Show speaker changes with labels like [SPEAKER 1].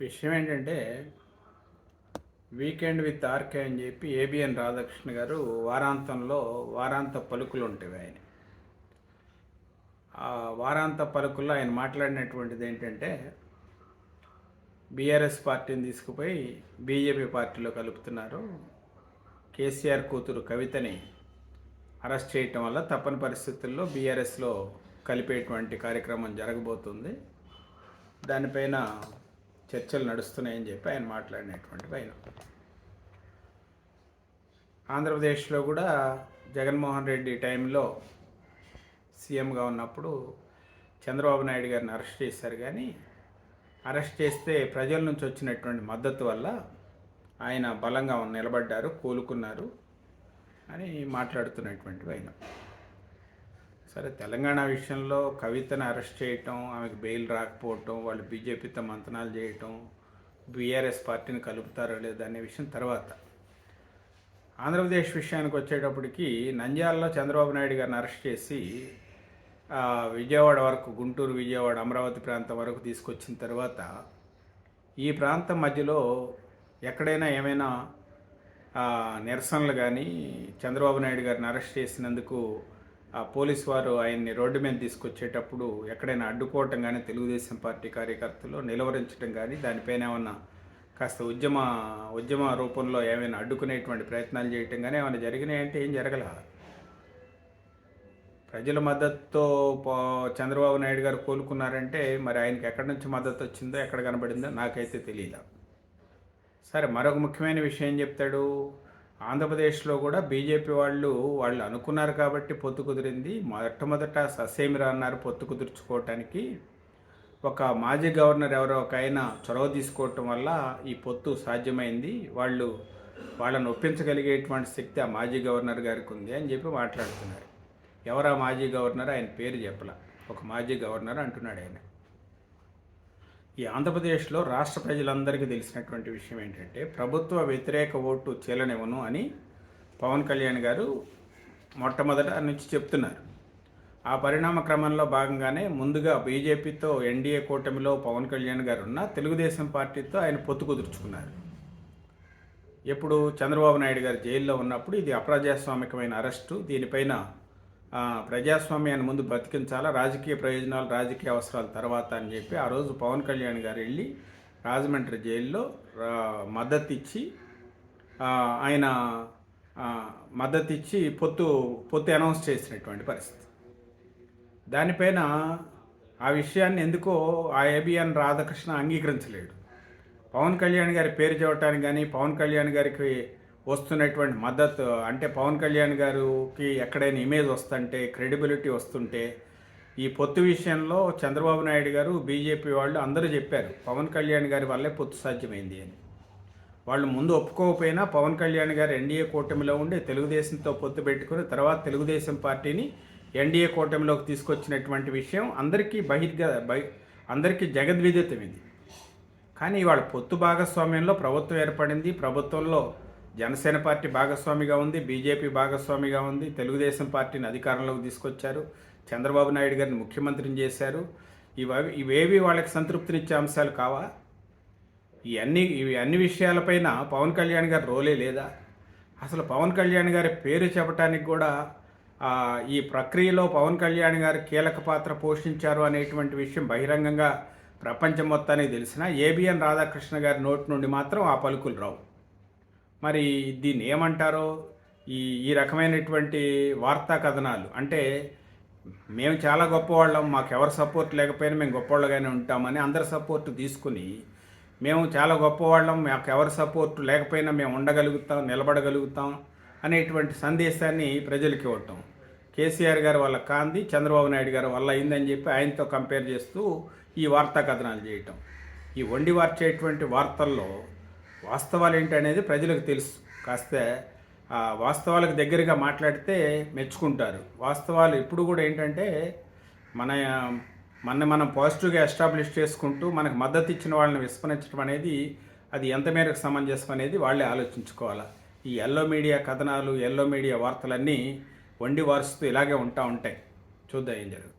[SPEAKER 1] విషయం ఏంటంటే weekend with RK అని చెప్పి ఏబిఎన్ రాధాకృష్ణ గారు వారాంతంలో వారాంత పలుకులు ఉంటాయి ఆయన. ఆ వారాంత పలుకుల్లో ఆయన మాట్లాడినటువంటిది ఏంటంటే బీఆర్ఎస్ పార్టీని తీసుకుపోయి బీజేపీ పార్టీలో కలుపుతున్నారు. కేసీఆర్ కూతురు కవితని అరెస్ట్ చేయటం వల్ల తప్పని పరిస్థితుల్లో బీఆర్ఎస్లో కలిపేటువంటి కార్యక్రమం జరగబోతుంది. దానిపైన చర్చలు నడుస్తున్నాయని చెప్పి ఆయన మాట్లాడినటువంటి పైన. ఆంధ్రప్రదేశ్లో కూడా జగన్మోహన్ రెడ్డి టైంలో సీఎంగా ఉన్నప్పుడు చంద్రబాబు నాయుడు గారిని అరెస్ట్ చేశారు. కానీ అరెస్ట్ చేస్తే ప్రజల నుంచి వచ్చినటువంటి మద్దతు వల్ల ఆయన బలంగా నిలబడ్డారు కోలుకున్నారు అని మాట్లాడుతున్నటువంటి ఆయన సరే తెలంగాణ విషయంలో కవితను అరెస్ట్ చేయటం ఆమెకు బెయిల్ రాకపోవటం వాళ్ళు బీజేపీతో మంతనాలు చేయటం బీఆర్ఎస్ పార్టీని కలుపుతారో లేదో అనే విషయం తర్వాత. ఆంధ్రప్రదేశ్ విషయానికి వచ్చేటప్పటికి నంద్యాలలో చంద్రబాబు నాయుడు గారిని అరెస్ట్ చేసి విజయవాడ వరకు గుంటూరు విజయవాడ అమరావతి ప్రాంతం వరకు తీసుకొచ్చిన తర్వాత ఈ ప్రాంతం మధ్యలో ఎక్కడైనా ఏమైనా నిరసనలు కానీ చంద్రబాబు నాయుడు గారిని అరెస్ట్ చేసినందుకు ఆ పోలీస్ వారు ఆయన్ని రోడ్డు మీద తీసుకొచ్చేటప్పుడు ఎక్కడైనా అడ్డుకోవటం కానీ తెలుగుదేశం పార్టీ కార్యకర్తలు నిలవరించడం కానీ దానిపైన ఏమన్నా కాస్త ఉద్యమ ఉద్యమ రూపంలో ఏమైనా అడ్డుకునేటువంటి ప్రయత్నాలు చేయటం కానీ ఏమైనా జరిగినాయంటే ఏం జరగల. ప్రజల మద్దతుతో చంద్రబాబు నాయుడు గారు కోలుకున్నారంటే మరి ఆయనకి ఎక్కడి నుంచి మద్దతు వచ్చిందో ఎక్కడ కనబడిందో నాకైతే తెలియదు సరే మరొక ముఖ్యమైన విషయం చెప్తాడు? ఆంధ్రప్రదేశ్లో కూడా బీజేపీ వాళ్ళు వాళ్ళు అనుకున్నారు కాబట్టి పొత్తు కుదిరింది. మొట్టమొదట ససేమిరా అన్నారు పొత్తు కుదుర్చుకోవటానికి. ఒక మాజీ గవర్నర్ ఎవరో ఒక ఆయన చొరవ తీసుకోవటం వల్ల ఈ పొత్తు సాధ్యమైంది. వాళ్ళు వాళ్ళని ఒప్పించగలిగేటువంటి శక్తి ఆ మాజీ గవర్నర్ గారికి ఉంది అని చెప్పి మాట్లాడుతున్నారు. ఎవరా మాజీ గవర్నర్? ఆయన పేరు చెప్పలా. ఒక మాజీ గవర్నర్ అంటున్నాడు ఆయన. ఈ ఆంధ్రప్రదేశ్లో రాష్ట్ర ప్రజలందరికీ తెలిసినటువంటి విషయం ఏంటంటే ప్రభుత్వ వ్యతిరేక ఓటు చీలనివ్వను అని పవన్ కళ్యాణ్ గారు మొట్టమొదట నుంచి చెప్తున్నారు. ఆ పరిణామ క్రమంలో భాగంగానే ముందుగా బీజేపీతో ఎన్డీఏ కూటమిలో పవన్ కళ్యాణ్ గారు ఉన్న తెలుగుదేశం పార్టీతో ఆయన పొత్తు కుదుర్చుకున్నారు. ఎప్పుడు చంద్రబాబు నాయుడు గారు జైల్లో ఉన్నప్పుడు ఇది అప్రజాస్వామికమైన అరెస్టు దీనిపైన ప్రజాస్వామ్యాన్ని ముందు బ్రతికించాలా? రాజకీయ ప్రయోజనాలు రాజకీయ అవసరాల తర్వాత అని చెప్పి ఆ రోజు పవన్ కళ్యాణ్ గారు వెళ్ళి రాజమండ్రి జైల్లో మద్దతు ఇచ్చి ఆయన మద్దతు ఇచ్చి పొత్తు పొత్తు అనౌన్స్ చేసినటువంటి పరిస్థితి. దానిపైన ఆ విషయాన్ని ఎందుకో ఆ ఏబిఎన్ రాధాకృష్ణ అంగీకరించలేడు పవన్ కళ్యాణ్ గారి పేరు చెప్పడానికి కానీ పవన్ కళ్యాణ్ గారికి వస్తున్నటువంటి మద్దతు అంటే పవన్ కళ్యాణ్ గారికి ఎక్కడైనా ఇమేజ్ వస్తుంటే క్రెడిబిలిటీ వస్తుంటే ఈ పొత్తు విషయంలో చంద్రబాబు నాయుడు గారు బీజేపీ వాళ్ళు అందరూ చెప్పారు పవన్ కళ్యాణ్ గారి వల్లే పొత్తు సాధ్యమైంది అని. వాళ్ళు ముందు ఒప్పుకోకపోయినా పవన్ కళ్యాణ్ గారు ఎన్డీఏ కూటమిలో ఉండి తెలుగుదేశంతో పొత్తు పెట్టుకుని తర్వాత తెలుగుదేశం పార్టీని ఎన్డీఏ కూటమిలోకి తీసుకొచ్చినటువంటి విషయం అందరికీ బహిర్గ బహి అందరికీ జగద్విదితం ఇది. కానీ ఇవాళ పొత్తు భాగస్వామ్యంలో ప్రభుత్వం ఏర్పడింది ప్రభుత్వంలో జనసేన పార్టీ భాగస్వామిగా ఉంది బీజేపీ భాగస్వామిగా ఉంది తెలుగుదేశం పార్టీని అధికారంలోకి తీసుకొచ్చారు. చంద్రబాబు నాయుడు గారిని ముఖ్యమంత్రిని చేశారు. ఇవి ఇవేవి వాళ్ళకి సంతృప్తినిచ్చే అంశాలు కావా? ఈ అన్ని ఇవి అన్ని విషయాలపైన పవన్ కళ్యాణ్ గారి రోలే లేదా? అసలు పవన్ కళ్యాణ్ గారి పేరు చెప్పడానికి కూడా ఈ ప్రక్రియలో పవన్ కళ్యాణ్ గారు కీలక పాత్ర పోషించారు అనేటువంటి విషయం బహిరంగంగా ప్రపంచం మొత్తానికి తెలిసిన ఏబిఎన్ రాధాకృష్ణ గారి నోటి నుండి మాత్రం ఆ పలుకులు రావు. మరి దీన్ని ఏమంటారో? ఈ ఈ రకమైనటువంటి వార్తా కథనాలు అంటే మేము చాలా గొప్పవాళ్ళం మాకెవరు సపోర్ట్ లేకపోయినా మేము గొప్పవాళ్ళగానే ఉంటామని అందరి సపోర్ట్ తీసుకుని మేము చాలా గొప్పవాళ్ళం మాకు ఎవరి సపోర్ట్ లేకపోయినా మేము ఉండగలుగుతాం నిలబడగలుగుతాం అనేటువంటి సందేశాన్ని ప్రజలకు ఇవ్వటం. కేసీఆర్ గారి వల్ల కాంది చంద్రబాబు నాయుడు గారి వల్ల అయిందని చెప్పి ఆయనతో కంపేర్ చేస్తూ ఈ వార్తా కథనాలు చేయటం. ఈ వండి వార్చేటువంటి వార్తల్లో వాస్తవాలు ఏంటనేది ప్రజలకు తెలుసు. కాస్త వాస్తవాలకు దగ్గరగా మాట్లాడితే మెచ్చుకుంటారు. వాస్తవాలు ఇప్పుడు కూడా ఏంటంటే మన మన మనం పాజిటివ్గా ఎస్టాబ్లిష్ చేసుకుంటూ మనకు మద్దతు ఇచ్చిన వాళ్ళని విస్మరించడం అనేది అది ఎంత మేరకు సమంజసం అనేది వాళ్ళే ఆలోచించుకోవాలి. ఈ ఎల్లో మీడియా కథనాలు ఎల్లో మీడియా వార్తలన్నీ వండి వారుస్తూ ఇలాగే ఉంటా ఉంటాయి. చూద్దాం ఏం జరుగుతుంది.